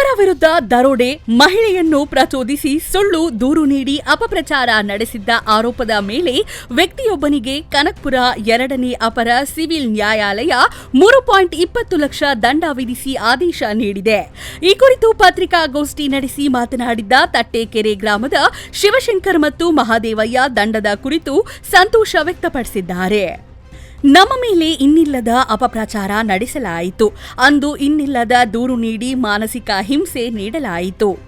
ಇಬ್ಬರ ವಿರುದ್ಧ ದರೋಡೆ, ಮಹಿಳೆಯನ್ನು ಪ್ರಚೋದಿಸಿ ಸುಳ್ಳು, ದೂರು ನೀಡಿ ಅಪಪ್ರಚಾರ ನಡೆಸಿದ್ದ ಆರೋಪದ ಮೇಲೆ ವ್ಯಕ್ತಿಯೊಬ್ಬನಿಗೆ ಕನಕ್ಪುರ ಎರಡನೇ ಅಪರ ಸಿವಿಲ್ ನ್ಯಾಯಾಲಯ ಮೂರು ಪಾಯಿಂಟ್ ಇಪ್ಪತ್ತು ಲಕ್ಷ ದಂಡ ವಿಧಿಸಿ ಆದೇಶ ನೀಡಿದೆ. ಈ ಕುರಿತು ಪತ್ರಿಕಾಗೋಷ್ಠಿ ನಡೆಸಿ ಮಾತನಾಡಿದ್ದ ತಟ್ಟೆಕೆರೆ ಗ್ರಾಮದ ಶಿವಶಂಕರ್ ಮತ್ತು ಮಹಾದೇವಯ್ಯ ದಂಡದ ಕುರಿತು ಸಂತೋಷ ವ್ಯಕ್ತಪಡಿಸಿದ್ದಾರೆ. ನಮ್ಮ ಮೇಲೆ ಇನ್ನಿಲ್ಲದ ಅಪಪ್ರಚಾರ ನಡೆಸಲಾಯಿತು. ಅಂದು ಇನ್ನಿಲ್ಲದ ದೂರು ನೀಡಿ ಮಾನಸಿಕ ಹಿಂಸೆ ನೀಡಲಾಯಿತು.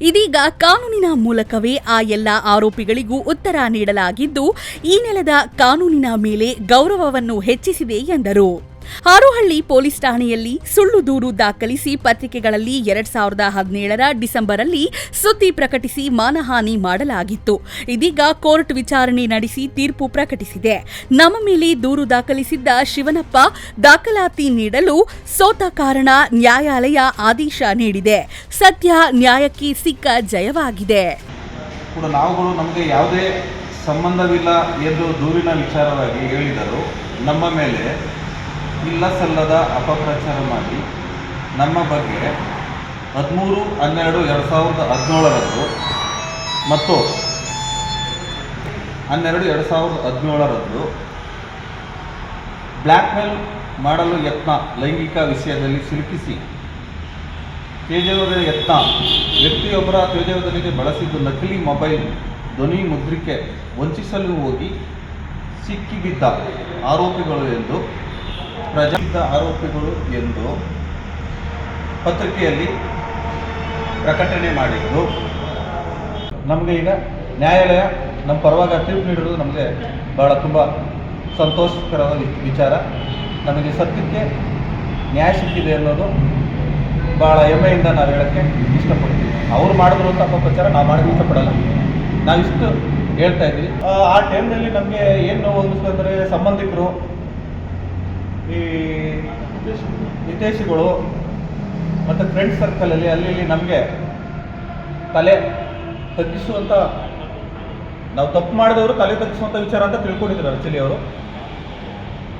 ಇದೀಗ ಕಾನೂನಿನ ಮೂಲಕವೇ ಆ ಎಲ್ಲ ಆರೋಪಿಗಳಿಗೂ ಉತ್ತರ ನೀಡಲಾಗಿದ್ದು, ಈ ನೆಲದ ಕಾನೂನಿನ ಮೇಲೆ ಗೌರವವನ್ನು ಹೆಚ್ಚಿಸಿದೆ ಎಂದರು. ಹಾರೋಹಳ್ಳಿ ಪೊಲೀಸ್ ಠಾಣೆಯಲ್ಲಿ ಸುಳ್ಳು ದೂರು ದಾಖಲಿಸಿ ಪತ್ರಿಕೆಗಳಲ್ಲಿ ಎರಡ್ ಸಾವಿರದ ಹದಿನೇಳರ ಡಿಸೆಂಬರಲ್ಲಿ ಸುದ್ದಿ ಪ್ರಕಟಿಸಿ ಮಾನಹಾನಿ ಮಾಡಲಾಗಿತ್ತು. ಇದೀಗ ಕೋರ್ಟ್ ವಿಚಾರಣೆ ನಡೆಸಿ ತೀರ್ಪು ಪ್ರಕಟಿಸಿದೆ. ನಮ್ಮ ಮೇಲೆ ದೂರು ದಾಖಲಿಸಿದ್ದ ಶಿವನಪ್ಪ ದಾಖಲಾತಿ ನೀಡಲು ಸೋತ ಕಾರಣ ನ್ಯಾಯಾಲಯ ಆದೇಶ ನೀಡಿದೆ. ಸದ್ಯ ನ್ಯಾಯಕ್ಕೆ ಸಿಕ್ಕ ಜಯವಾಗಿದೆ. ಸಂಬಂಧವಿಲ್ಲ ಎಂದು ದೂರಿನ ವಿಚಾರವಾಗಿ ಹೇಳಿದರು. ನಮ್ಮ ಮೇಲೆ ಇಲ್ಲ ಸಲ್ಲದ ಅಪಪ್ರಚಾರ ಮಾಡಿ ನಮ್ಮ ಬಗ್ಗೆ ಹದಿಮೂರು, ಹನ್ನೆರಡು, ಎರಡು ಸಾವಿರದ ಹದಿನೇಳರಂದು ಮತ್ತು ಹನ್ನೆರಡು, ಎರಡು ಸಾವಿರದ ಹದಿನೇಳರಂದು ಬ್ಲ್ಯಾಕ್ಮೇಲ್ ಮಾಡಲು ಯತ್ನ ಲೈಂಗಿಕ ವಿಷಯದಲ್ಲಿ ಸಿಲುಕಿಸಿ. ತೇಜೋದಯ ಯತ್ನ. ವ್ಯಕ್ತಿಯೊಬ್ಬರ ತೇಜೋದನಿಗೆ ಬಳಸಿದ್ದು ನಕಲಿ ಮೊಬೈಲ್, ಧ್ವನಿ ಮುದ್ರಿಕೆ, ವಂಚಿಸಲು ಹೋಗಿ ಸಿಕ್ಕಿಬಿದ್ದ ಆರೋಪಿಗಳು ಎಂದು ಪ್ರಜಾಬಿದ್ದ ಆರೋಪಿಗಳು ಎಂದು ಪತ್ರಿಕೆಯಲ್ಲಿ ಪ್ರಕಟಣೆ ಮಾಡಿದ್ದು. ನಮಗೆ ಈಗ ನ್ಯಾಯಾಲಯ ನಮ್ಮ ಪರವಾಗಿ ತೀರ್ಪು ನೀಡಿರೋದು ನಮಗೆ ಬಹಳ ತುಂಬ ಸಂತೋಷಕರವಾದ ವಿಚಾರ. ನಮಗೆ ಸತ್ಯಕ್ಕೆ ನ್ಯಾಯ ಸಿಕ್ಕಿದೆ ಅನ್ನೋದು ಭಾಳ ಹೆಮ್ಮೆಯಿಂದ ನಾವು ಹೇಳೋಕ್ಕೆ ಇಷ್ಟಪಡ್ತೀವಿ. ಅವ್ರು ಮಾಡಿದ್ರು ತಪ್ಪ ಪ್ರಚಾರ ನಾವು ಮಾಡೋಕ್ಕೆ ಇಷ್ಟಪಡಲ್ಲ ನಾವಿಷ್ಟು ಹೇಳ್ತಾ ಇದ್ದೀವಿ. ಆ, ಟೈಮ್ನಲ್ಲಿ ನಮಗೆ ಏನು ನೋವು ಅನ್ನಿಸ್ಕೊಂಡ್ರೆ ಸಂಬಂಧಿಕರು ಈ ಹಿತೈಷಿಗಳು ಮತ್ತು ಫ್ರೆಂಡ್ ಸರ್ಕಲಲ್ಲಿ ಅಲ್ಲಿ ಇಲ್ಲಿ ನಮಗೆ ತಲೆ ತಗ್ಗಿಸುವಂಥ ನಾವು ತಪ್ಪು ಮಾಡಿದವರು ತಲೆ ತಗ್ಗಿಸುವಂಥ ವಿಚಾರ ಅಂತ ತಿಳ್ಕೊಂಡಿದ್ರು ಆ್ಯಕ್ಚುಲಿ ಅವರು.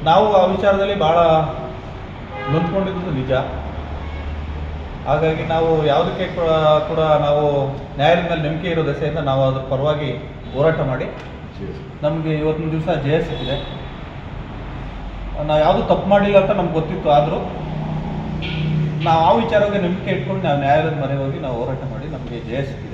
ನಾವು ಆ ವಿಚಾರದಲ್ಲಿ ಭಾಳ ನೊಂದ್ಕೊಂಡಿದ್ದು ನಿಜ. ಹಾಗಾಗಿ ನಾವು ಯಾವುದಕ್ಕೆ ಕೂಡ ಕೂಡ ನಾವು ನ್ಯಾಯಾಲಯದ ಮೇಲೆ ನಂಬಿಕೆ ಇರೋ ದಸೆಯಿಂದ ನಾವು ಅದ್ರ ಪರವಾಗಿ ಹೋರಾಟ ಮಾಡಿ. ನಮಗೆ ಇವತ್ತಿನ ದಿವಸ ಜಯ ಸಿಕ್ಕಿದೆ. ನಾವು ಯಾವುದು ತಪ್ಪು ಮಾಡಿಲ್ಲ ಅಂತ ನಮ್ಗೆ ಗೊತ್ತಿತ್ತು, ಆದರೂ ನಾವು ಆ ವಿಚಾರವಾಗಿ ನಂಬಿಕೆ ಇಟ್ಕೊಂಡು ನಾವು ನ್ಯಾಯಾಲಯದ ಮನೆ ಹೋಗಿ ನಾವು ಹೋರಾಟ ಮಾಡಿ ನಮಗೆ ಜಯ ಸಿಕ್ಕಿದೆ